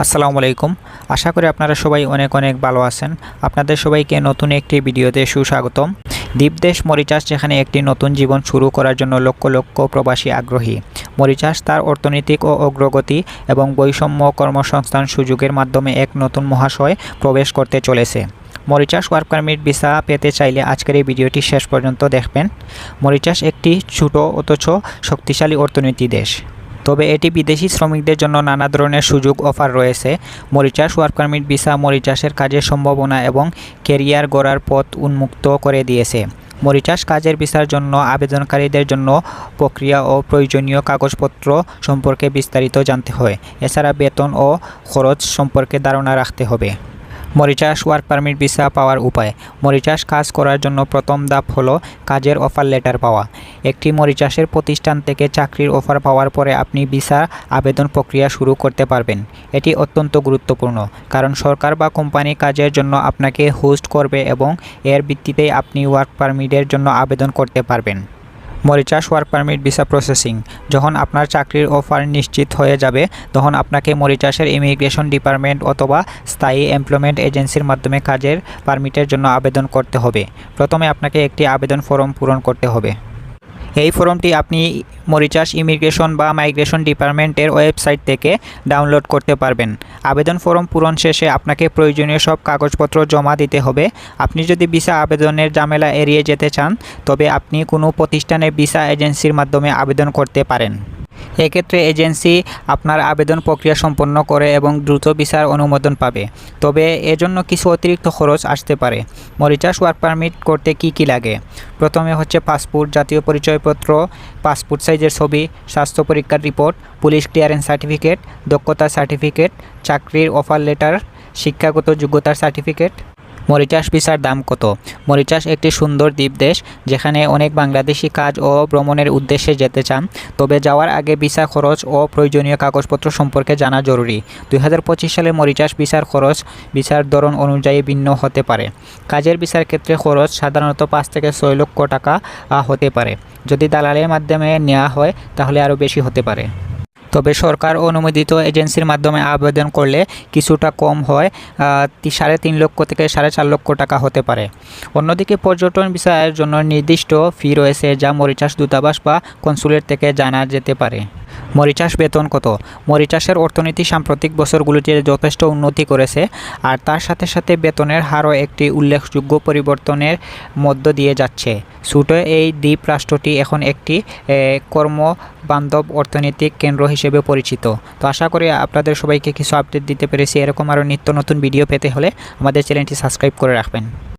আসসালামু আলাইকুম। আশা করি আপনারা সবাই অনেক অনেক ভালো আছেন। আপনাদের সবাইকে নতুন একটি ভিডিওতে সুস্বাগতম। দ্বীপদেশ মরিচাষ যেখানে একটি নতুন জীবন শুরু করার জন্য লক্ষ লক্ষ প্রবাসী আগ্রহী। মরিচাষ তার অর্থনৈতিক ও অগ্রগতি এবং বৈষম্য কর্মসংস্থান সুযোগের মাধ্যমে এক নতুন মহাশয় প্রবেশ করতে চলেছে। মরিচাষ ওয়ার্ক পারমিট ভিসা পেতে চাইলে আজকের এই ভিডিওটি শেষ পর্যন্ত দেখবেন। মরিচাষ একটি ছোট অথচ শক্তিশালী অর্থনীতি দেশ। তবে এটি বিদেশি শ্রমিকদের জন্য নানা ধরনের সুযোগ অফার রয়েছে। মরিচাষ ওয়ার্ক পারমিট ভিসা মরিচাষের কাজের সম্ভাবনা এবং কেরিয়ার গড়ার পথ উন্মুক্ত করে দিয়েছে। মরিচাষ কাজের ভিসার জন্য আবেদনকারীদের জন্য প্রক্রিয়া ও প্রয়োজনীয় কাগজপত্র সম্পর্কে বিস্তারিত জানতে হয়। এছাড়া বেতন ও খরচ সম্পর্কে ধারণা রাখতে হবে। মরিচাষ ওয়ার্ক পারমিট ভিসা পাওয়ার উপায়। মরিচাষ কাজ করার জন্য প্রথম ধাপ হলো কাজের অফার লেটার পাওয়া। একটি মরিচাষের প্রতিষ্ঠান থেকে চাকরির অফার পাওয়ার পরে আপনি ভিসা আবেদন প্রক্রিয়া শুরু করতে পারবেন। এটি অত্যন্ত গুরুত্বপূর্ণ, কারণ সরকার বা কোম্পানি কাজের জন্য আপনাকে হোস্ট করবে এবং এর ভিত্তিতেই আপনি ওয়ার্ক পারমিটের জন্য আবেদন করতে পারবেন। Mauritius work permit visa processing. যখন আপনার চাকরির অফার নিশ্চিত হয়ে যাবে, তখন আপনাকে মরিচাষের ইমিগ্রেশন ডিপার্টমেন্ট অথবা স্থায়ী এমপ্লয়মেন্ট এজেন্সির মাধ্যমে কাজের পারমিটের জন্য আবেদন করতে হবে। প্রথমে আপনাকে একটি আবেদন ফর্ম পূরণ করতে হবে। এই ফর্মটি আপনি মরিচাস ইমিগ্রেশন বা মাইগ্রেশন ডিপার্টমেন্টের ওয়েবসাইট থেকে ডাউনলোড করতে পারবেন। আবেদন ফর্ম পূরণ শেষে আপনাকে প্রয়োজনীয় সব কাগজপত্র জমা দিতে হবে। আপনি যদি ভিসা আবেদনের ঝামেলা এড়িয়ে যেতে চান, তবে আপনি কোনো প্রতিষ্ঠানের ভিসা এজেন্সির মাধ্যমে আবেদন করতে পারেন। এক্ষেত্রে এজেন্সি আপনার আবেদন প্রক্রিয়া সম্পন্ন করে এবং দ্রুত বিচার অনুমোদন পাবে। তবে এজন্য কিছু অতিরিক্ত খরচ আসতে পারে। মরিচাষ ওয়ার্ক পারমিট করতে কি কি লাগে? প্রথমে হচ্ছে পাসপোর্ট, জাতীয় পরিচয়পত্র, পাসপোর্ট সাইজের ছবি, স্বাস্থ্য পরীক্ষার রিপোর্ট, পুলিশ ক্লিয়ারেন্স সার্টিফিকেট, দক্ষতা সার্টিফিকেট, চাকরির অফার লেটার, শিক্ষাগত যোগ্যতার সার্টিফিকেট। মরিচাষ ভিসার দাম কত? মরিচাষ একটি সুন্দর দ্বীপ দেশ, যেখানে অনেক বাংলাদেশি কাজ ও ভ্রমণের উদ্দেশ্যে যেতে চান। তবে যাওয়ার আগে ভিসা খরচ ও প্রয়োজনীয় কাগজপত্র সম্পর্কে জানা জরুরি। দুই হাজার পঁচিশ সালে মরিচাষ ভিসার খরচ ভিসার ধরন অনুযায়ী ভিন্ন হতে পারে। কাজের ভিসার ক্ষেত্রে খরচ সাধারণত পাঁচ থেকে ছয় লক্ষ টাকা হতে পারে। যদি দালালের মাধ্যমে নেওয়া হয়, তাহলে আরও বেশি হতে পারে। তবে সরকার অনুমোদিত এজেন্সির মাধ্যমে আবেদন করলে কিছুটা কম হয় সাড়ে তিন লক্ষ থেকে সাড়ে চার লক্ষ টাকা হতে পারে। অন্যদিকে পর্যটন বিষয়ের জন্য নির্দিষ্ট ফি রয়েছে, যা মরিচাস দূতাবাস বা কনসুলেট থেকে জানা যেতে পারে। মরিচাষ বেতন কত? মরিচাষের অর্থনীতি সাম্প্রতিক বছরগুলিতে যথেষ্ট উন্নতি করেছে আর তার সাথে সাথে বেতনের হারও একটি উল্লেখযোগ্য পরিবর্তনের মধ্য দিয়ে যাচ্ছে। ছোটো এই দ্বীপ রাষ্ট্রটি এখন একটি কর্মবান্ধব অর্থনৈতিক কেন্দ্র হিসেবে পরিচিত। তো আশা করি আপনাদের সবাইকে কিছু আপডেট দিতে পেরেছি। এরকম আরও নিত্য নতুন ভিডিও পেতে হলে আমাদের চ্যানেলটি সাবস্ক্রাইব করে রাখবেন।